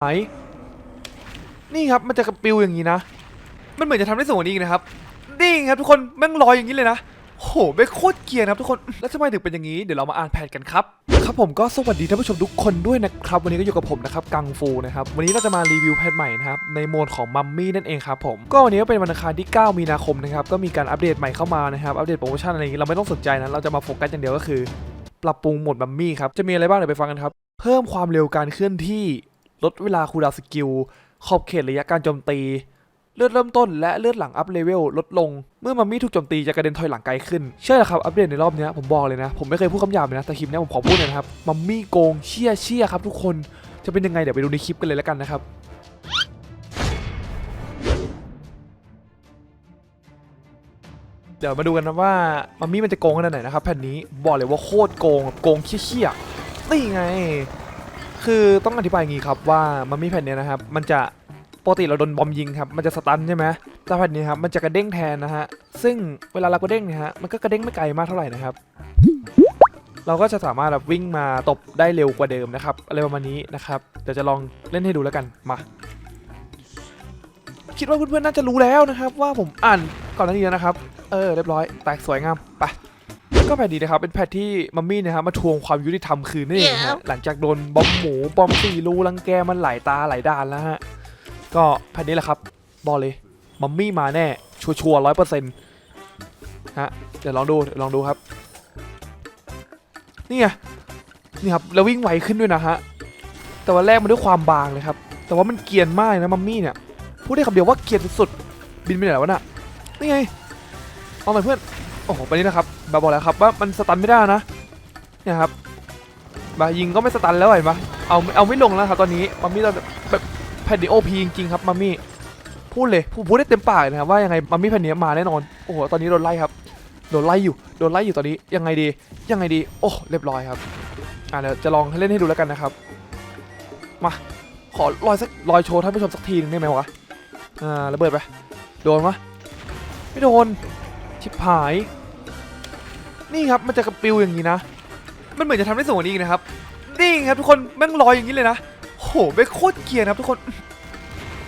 ไหนนี่ครับมันจะกระปิวอย่างนี้นะ มันเหมือนจะทำได้สูงกว่านี้อีกนะครับนี่ครับทุกคนแม่งลอยอย่างนี้เลยนะโหไม่งโคตรเกียร์นะครับทุกคนแล้วทำไมถึงเป็นอย่างนี้เดี๋ยวเรามาอ่านแผนกันครับครับผมก็สวัสดีท่านผู้ชมทุกคนด้วยนะครับ วันนี้ก็อยู่กับผมนะครับกังฟูนะครับวันนี้เราจะมารีวิวแพทใหม่นะครับในโหมดของมัมมี่นั่นเองครับผมก็วันนี้ก็เป็นวันอังคารที่ 9 มีนาคมนะครับก็มีการอัปเดตใหม่เข้ามานะครับอัปเดตโปรโมชั่นอะไรอย่างนี้เราไม่ต้องสนใจนะเราจะมาโฟกัสอย่างเดียวก็คือ ปรับปรุงโหมดมัมมี่ครับจะมีอะไรบ้างเดี๋ยวไปฟังกันครับเพิ่มความเร็วการเคลื่อนที่ ลดเวลาคูลดาวสกิล ขอบเขตระยะการโจมตี เลือดเริ่มต้นและเลือดหลังอัพเลเวลลดลง เมื่อมัมมี่ถูกโจมตีจะกระเด็นถอยหลังไกลขึ้นใช่แล้วครับ อัปเดตในรอบนี้ผมบอกเลยนะ ผมไม่เคยพูดคำหยาบเลยนะ แต่คลิปนี้ผมขอพูดเลยนะครับ มัมมี่โกงเชี่ยเชี่ยครับทุกคน จะเป็นยังไงเดี๋ยวไปดูในคลิปกันเลยแล้วกันนะครับเดี๋ยวมาดูกันนะว่ามัมมี่มันจะโกงขนาดไหนนะครับแผ่นนี้บอกเลยว่าโคตรโกงโกงเชี่ยๆนี่ไง คือต้องอธิบายอย่างงี้ครับว่ามัมมี่แผ่นเนี้ยนะครับ มันจะปกติเราโดนบอมยิงครับมันจะสตันใช่ไหมแต่แผ่นนี้ครับมันจะกระเด้งแทนนะฮะซึ่งเวลาเรากระเด้งเนี่ยฮะมันก็กระเด้งไม่ไกลมากเท่าไหร่นะครับ เราก็จะสามารถแบบวิ่งมาตบได้เร็วกว่าเดิมนะครับอะไรประมาณนี้นะครับเดี๋ยวจะลองเล่นให้ดูแล้วกันมา คิดว่าเพื่อนๆน่าจะรู้แล้วนะครับ ว่าผมอ่านก่อนหน้านี้แล้วนะครับ เออเรียบร้อยแตกสวยงามไป ก็แพทดีนะครับ เป็นแพทที่มัมมี่นะครับมาทวงความยุติธรรมคืนนั่นเองนะฮะหลังจากโดนบอมหมูบอมสี่รูรังแกมันหลายตาหลายด้านแล้วฮะก็แพทนี้แหละครับบอกเลยมัมมี่มาแน่ ชัวร์ร้อยเปอร์เซ็นต์ฮะเดี๋ยวลองดูเดี๋ยวลองดูครับ นี่ไงนี่ครับแล้ววิ่งไวขึ้นด้วยนะฮะแต่ว่าแรกมันด้วยความบางเลยครับ แต่ว่ามันเกรียนมากเลยนะมัมมี่เนี่ยพูดได้คำเดียวว่าเกรียนสุดๆบินไปไหนแล้ววะน่ะนี่ไงเอาหน่อยเพื่อนโอ้โหไปนี่นะครับแบบบอกแล้วครับว่ามันสตันไม่ได้นะเนี่ยครับบายิงก็ไม่สตันแล้วเห็นปะเอาเอาไม่ลงแล้วครับตอนนี้มัมมี่ตอนแบบแผ่นดิโอพีจริงๆครับมัมมี่พูดเลยพูดได้เต็มปากนะครับว่ายังไงมัมมี่แผ่นนี้มาแน่นอนโอ้โหตอนนี้โดนไล่ครับโดนไล่อยู่โดนไล่อยู่ตอนนี้ยังไงดี ยังไงดี โอ้เรียบร้อยครับอ่าเดี๋ยวจะลองเล่นให้ดูแล้วกันนะครับมาขอลอยสักลอยโชว์ท่านผู้ชมสักทีนึงได้ไหมวะอ่าระเบิดไปโดนปะไม่โดนชิบหาย นี่ครับมันจะกระปิวอย่างนี้นะ มันเหมือนจะทำได้สูงกว่านี้อีกนะครับนี่ครับทุกคนแม่งลอยอย่างนี้เลยนะโหไม่งโคตรเกียร์นะครับทุกคน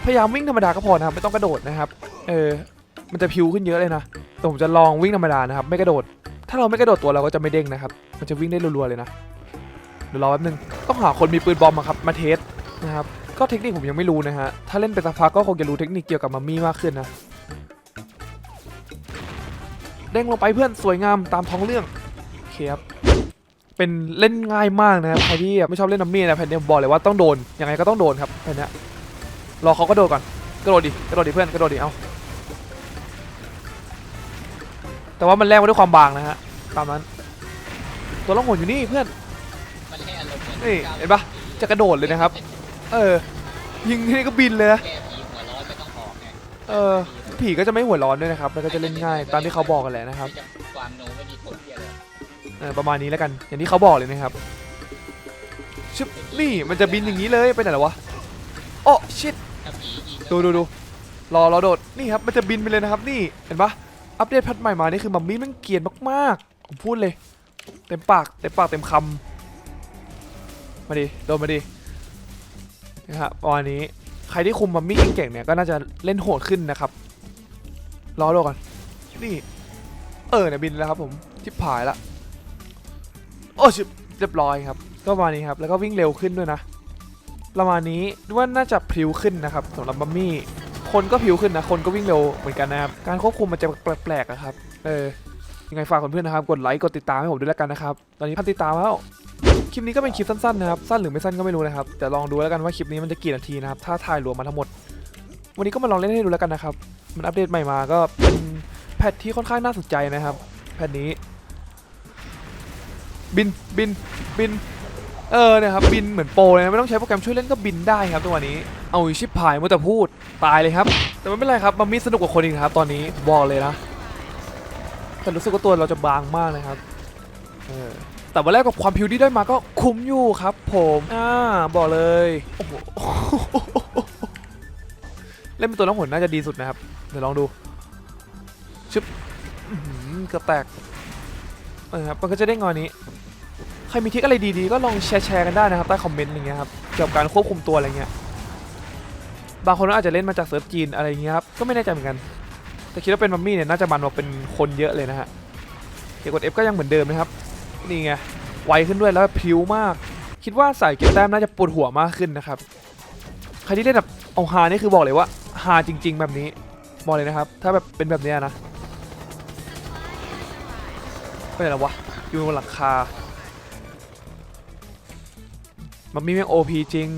พยายามวิ่งธรรมดาก็พอนะครับไม่ต้องกระโดดนะครับ เออ มันจะพิวขึ้นเยอะเลยนะแต่ผมจะลองวิ่งธรรมดานะครับ ไม่กระโดด ถ้าเราไม่กระโดดตัวเราก็จะไม่เด้งนะครับ มันจะวิ่งได้รัวๆเลยนะเดี๋ยวรอแป๊บนึงต้องหาคนมีปืนบอมมาครับมาเทสนะครับก็เทคนิคผมยังไม่รู้นะฮะถ้าเล่นไปสักพักก็คงจะรู้เทคนิคเกี่ยวกับมัมมี่มากขึ้นนะ เด้งลงไปเพื่อนสวยงามตามท้องเรื่องโอเคครับเป็นเล่นง่ายมากนะครับใครที่ไม่ชอบเล่นนัมมี่นะแผ่นนี้บอกเลยว่าต้องโดนยังไงก็ต้องโดนครับแผ่นนี้รอเขาก็โดดก่อนกระโดดดิกระโดดดิเพื่อนกระโดดดิเอาแต่ว่ามันแลกมาด้วยความบางนะฮะตามนั้น ตัวล่องหนอยู่นี่เพื่อนนี่เห็นปะจะกระโดดเลยนะครับ เออยิงทีนี่ก็บินเลยนะเออ ผีก็จะไม่หัวร้อนด้วยนะครับมันก็จะเล่นง่ายตามที่เขาบอกกันแหละนะครับไม่จะความโน้มไม่มีผลเกี่ยวเลยเออประมาณนี้แล้วกัน อย่างที่เขาบอกเลยนะครับชึบนี่มันจะบินอย่างนี้เลยไปไหนแล้ววะโอ้ชิตถ้าผียิงดูดูดูรอรอโดดนี่ครับมันจะบินไปเลยนะครับ นี่เห็นปะอัปเดตแพัดใหม่มานี่คือมัมมี่มันเกรียนมากๆผมพูดเลย เต็มปากเต็มปากเต็มคำมาดิโดนมาดินะครับประมาณนี้ใครที่คุมมัมมี่เก่งๆเนี่ยก็น่าจะเล่นโหดขึ้นนะครับ รอโดดก่อน นี่ เออเนี่ยบินแล้วครับผมชิบผายละ โอ้ชิบเรียบร้อยครับ ก็ประมาณนี้ครับ แล้วก็วิ่งเร็วขึ้นด้วยนะ ประมาณนี้ว่าน่าจะพริ้วขึ้นนะครับสำหรับบัมมี่คนก็พริ้วขึ้นนะ คนก็วิ่งเร็วเหมือนกันนะครับ การควบคุมมันจะแปลกๆอะครับ เออ ยังไงฝากเพื่อนๆนะครับ กดไลค์ กดติดตามให้ผมด้วยแล้วกันนะครับ ตอนนี้พันติดตามแล้ว คลิปนี้ก็เป็นคลิปสั้นๆนะครับ สั้นหรือไม่สั้นก็ไม่รู้นะครับ แต่ลองดูแล้วกันว่าคลิปนี้มันจะกี่นาทีนะครับ ถ้าถ่ายรวมมาทั้งหมด วันนี้ก็มาลองเล่นให้ดูแล้วกันนะครับ มันอัปเดตใหม่มาก็เป็นแพทที่ค่อนข้างน่าสนใจนะครับ แพทนี้ บินบินบิน เออเนี่ยครับบินเหมือนโปรเลยนะไม่ต้องใช้โปรแกรมช่วยเล่นก็บินได้ครับตัวนี้ เอาอีชิบหายมัวแต่พูดตายเลยครับ แต่ไม่เป็นไรครับมันมีสนุกกว่าคนอีกครับ ตอนนี้บอกเลยนะแต่รู้สึกว่าตัวเราจะบางมากเลยครับเออแต่วันแรกกับความพิวที่ได้มาก็คุ้มอยู่ครับ ผมอ่าบอกเลยโอ้โหเล่นเป็นตัวน้องหนน่าจะดีสุดนะครับ เดี๋ยวลองดูชึบเกือบแตกเออครับมันก็จะได้งอนนี้ ใครมีทิคอะไรดีๆ ก็ลองแชร์กันได้นะครับใต้คอมเมนต์อะไรเงี้ยครับเกี่ยวกับการควบคุมตัวอะไรเงี้ยบางคนก็อาจจะเล่นมาจากเซิร์ฟจีนอะไรเงี้ยครับก็ไม่แน่ใจเหมือนกัน แต่คิดว่าเป็นมัมมี่เนี่ยน่าจะมันกว่าเป็นคนเยอะเลยนะฮะเกี่ยวกับ F ก็ยังเหมือนเดิมนะครับนี่ไงไวขึ้นด้วยแล้วพิ้วมาก คิดว่าใส่เก็บแต้มน่าจะปวดหัวมากขึ้นนะครับใครที่เล่นแบบเอาฮานี่คือบอกเลยว่าฮาจริง ๆ แบบนี้ บอกเลยนะครับ ถ้าแบบเป็นแบบเนี้ยนะไปไหนแล้ววะ อยู่บนหลังคา มันมีแม่งโอพจริง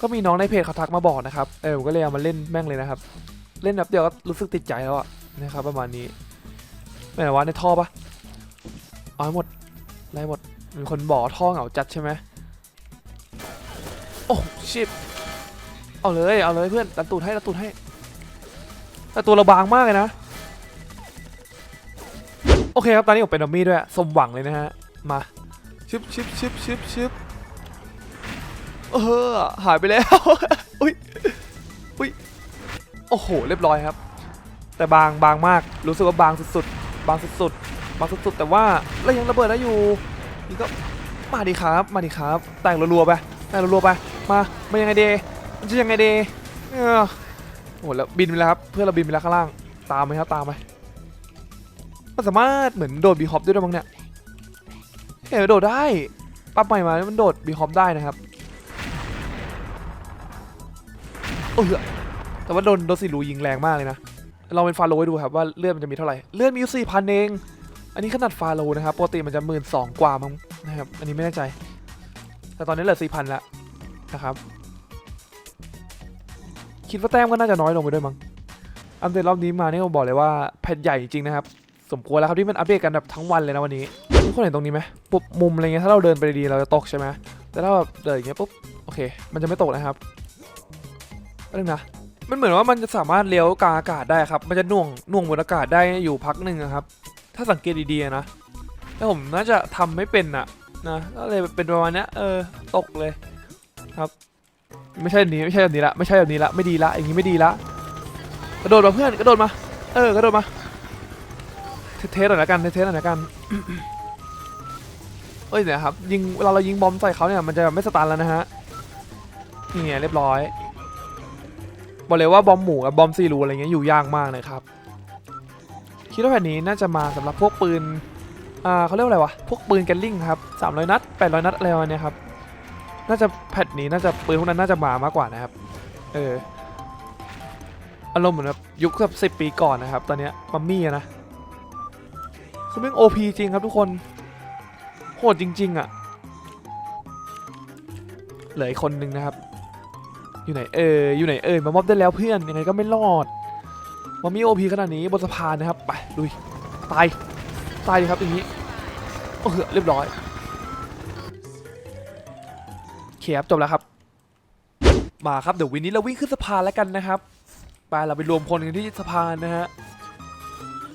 ก็มีน้องในเพจเขาทักมาบอกนะครับ เออผมก็เลยเอามาเล่นแม่งเลยนะครับ เล่นแบบเดียวก็รู้สึกติดใจแล้วอะนะครับ ประมาณนี้ไม่ไหนวะในท่อปะเอาหมดไล่หมด มีคนบอกท่อเหงาจัดใช่ไหมโอ้ชิบเอาเลย เอาเลยเพื่อนดันตูดให้ดันตูดให้ แต่ตัวเราบางมากเลยนะ โอเคครับ ตอนนี้ผมเป็นดัมมี่ด้วย สมหวังเลยนะฮะ มาชึบชึบชึบชึบชึบเออ หายไปแล้ว อุ้ย อุ้ย โอ้โห เรียบร้อยครับ แต่บางบางมาก รู้สึกว่าบางสุดๆ บางสุดๆ บางสุดๆ แต่ว่าเรายังระเบิดได้อยู่ นี่ก็มาดีครับ มาดีครับ แต่งรัวๆไปแต่งรัวๆไป มา มายังไงเดจะยังไงเดเออ โอ้โหแล้วบินไปแล้วครับเพื่อนเราบินไปแล้วข้างล่างตามไหมครับตามไหมมันสามารถเหมือนโดดบีฮอปด้วยมั้งเนี่ยเอ๋โดดได้ปั๊บใหม่มาแล้วมันโดดบีฮอปได้นะครับเออแต่ว่าโดนโดนสีรูยิงแรงมากเลยนะเราเป็นฟาโรห์ให้ดูครับว่าเลือดมันจะมีเท่าไหร่เลือดมีอยู่สี่พันเองอันนี้ขนาดฟาโรห์นะครับปกติมันจะหมื่นสองกว่ามั้งนะครับอันนี้ไม่แน่ใจ แต่ตอนนี้เหลือสี่พันแล้วนะครับ คิดว่าแต้มก็น่าจะน้อยลงไปด้วยมั้งอัปเดตรอบนี้มานี่ผมบอกเลยว่าแผ่นใหญ่จริงๆนะครับ สมควรแล้วครับที่มันอัปเดตกันแบบทั้งวันเลยนะวันนี้ทุกคนเห็นตรงนี้ไหมปุ๊บมุมอะไรเงี้ยถ้าเราเดินไปดีเราจะตกใช่ไหมแต่ถ้าแบบเดินอย่างเงี้ยปุ๊บโอเค มันจะไม่ตกนะครับเรื่องนะมันเหมือนว่ามันจะสามารถเลี้ยวกลางอากาศได้ครับ มันจะน่วงน่วงบนอากาศได้อยู่พักหนึ่งนะครับ ถ้าสังเกตดีๆนะแต่ผมน่าจะทำไม่เป็นอะนะก็เลยเป็นประมาณเนี้ยเออตกเลยครับ ไม่ใช่แบบนี้ไม่ใช่แบบนี้ละไม่ใช่แบบนี้ละไม่ดีละอย่างนี้ไม่ดีละกระโดดมาเพื่อนกระโดดมา เออกระโดดมาเทสหน่อยละกันเทสหน่อยละกันเอ้ยเนี่ยครับยิงเวลาเรายิงบอมใส่เขาเนี่ยมันจะไม่สตันแล้วนะฮะนี่ไงเรียบร้อยบอกเลยว่าบอมหมูกับบอมซีรูอะไรเงี้ยอยู่ยากมากเลยครับคิดว่าแผ่นนี้น่าจะมาสำหรับพวกปืนอ่าเขาเรียกว่าอะไรวะพวกปืนแกลลิงครับ300นัด800นัดอะไรประมาณเนี้ยครับ น่าจะแพทนี้น่าจะปืนพวกนั้นน่าจะมามากกว่านะครับ เอออารมณ์เหมือนแบบยุคแบบสิปีก่อนนะครับ ตอนเนี้ยมัมมี่ะนะคือแม่งโอพจริงครับทุกคนโหดจริง ๆอะเหลืออีกคนนึงนะครับ อยู่ไหนเอออยู่ไหนเออมามอบได้แล้วเพื่อนยังไงก็ไม่รอดมัมมี่โอพีขนาดนี้บนสะพานนะครับไปลุยตายตายดีครับอย่างนี้โอ้โหเรียบร้อย เคครับจบแล้วครับ มาครับเดี๋ยววินนี้เราวิ่งขึ้นสะพานแล้วกันนะครับ ไปเราไปรวมพลกันที่สะพานนะฮะ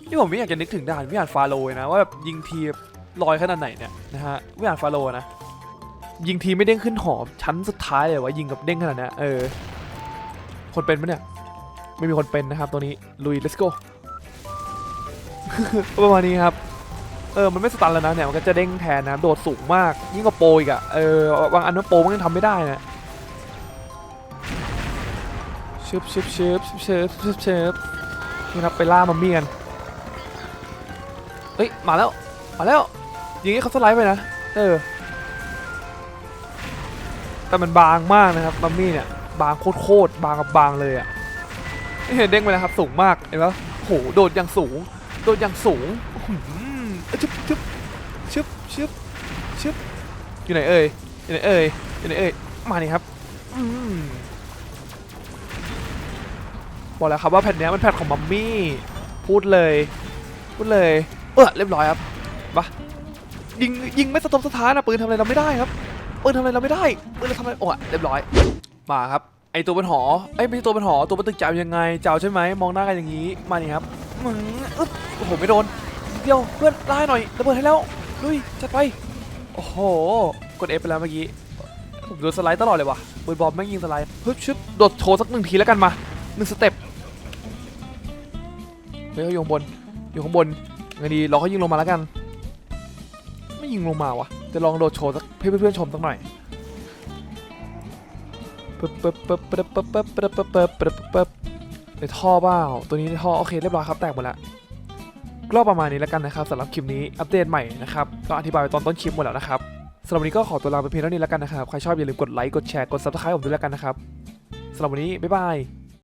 ที่ผมไม่อยากจะนึกถึงด่านวิหารฟาโรห์เลยนะว่าแบบยิงทีลอยขนาดไหนเนี่ยนะฮะวิหารฟาโรนะ ยิงทีไม่เด้งขึ้นหอชั้นสุดท้ายเลยว่ายิงกับเด้งขนาดนี้เออ คนเป็นปะเนี่ยไม่มีคนเป็นนะครับตัวนี้ลุย let's go ประมาณนี้ครับ เออ มันไม่สตันแล้วนะเนี่ย มันก็จะเด้งแทนนะ โดดสูงมาก ยิ่งกว่าโปรอีกอะเออบางอันว่าโปรมันยังทำไม่ได้นะชึบชึบชึบชึบชึบชึบชึบนี่ครับไปล่ามัมมี่กัน เฮ้ย มาแล้ว มาแล้วยิงให้เขาสไลด์ไปนะ เออ แต่มันบางมากนะครับมัมมี่เนี่ย บางโคตรๆ บางกับบางเลยอะเห็นเด้งไปแล้วครับ สูงมาก เห็นปะโห โดดอย่างสูง โดดอย่างสูง ชึบชึบชึบชึบชึบอยู่ไหนเอ่ยอยู่ไหนเอ่ยอยู่ไหนเอ่ยมานี่ครับอืมบอกแล้วครับว่าแผ่นนี้มันแผ่นของมัมมี่ พูดเลย พูดเลย เออเรียบร้อยครับปะยิงยิงไม่สะทกสะท้านอะปืนทำอะไรเราไม่ได้ครับปืนทำอะไรเราไม่ได้ปืนเราทำอะไรโอ้ยเรียบร้อย มาครับไอตัวเป็นหอไอไม่ใช่ตัวเป็นหอตัวเป็นตึกเจ้ายังไงเจ้าใช่ไหมมองหน้ากันอย่างนี้มานี่ครับมึงอึ๊บโอ้โหไม่โดน เดียวเพื่อนไล่หน่อยระเบิดให้แล้วลุยจัดไปโอ้โหกด F ไปแล้วเมื่อกี้ผมโดนสไลด์ตลอดเลยว่ะปืนบอมแม่งยิงสไลด์ฮึบชึบโดดโชว์สักหนึ่งทีแล้วกันมาหนึ่งสเต็ปเฮ้ยเขาอยู่ข้างบนอยู่ข้างบนไงดีรอเขายิงลงมาแล้วกัน ไม่ยิงลงมาวะจะลองโดดโชว์สักเพื่อนๆชมสักหน่อยไปปึ๊บปึ๊บปึ๊บปึ๊บปึ๊บปึ๊บปึ๊บปึ๊บปึ๊บปึ๊บปึ๊บในท่อเปล่าตัวนี้ในท่อโอเคเรียบร้อยครับแตกหมดแล้ว ก็ประมาณนี้แล้วกันนะครับสำหรับคลิปนี้อัปเดตใหม่นะครับก็อธิบายไปตอนต้นคลิปหมดแล้วนะครับสำหรับวันนี้ก็ขอตัวลาไปเพียงเท่านี้แล้วกันนะครับใครชอบอย่าลืมกดไลค์กดแชร์กด subscribe ผมด้วยแล้วกันนะครับสำหรับวันนี้บ๊ายบาย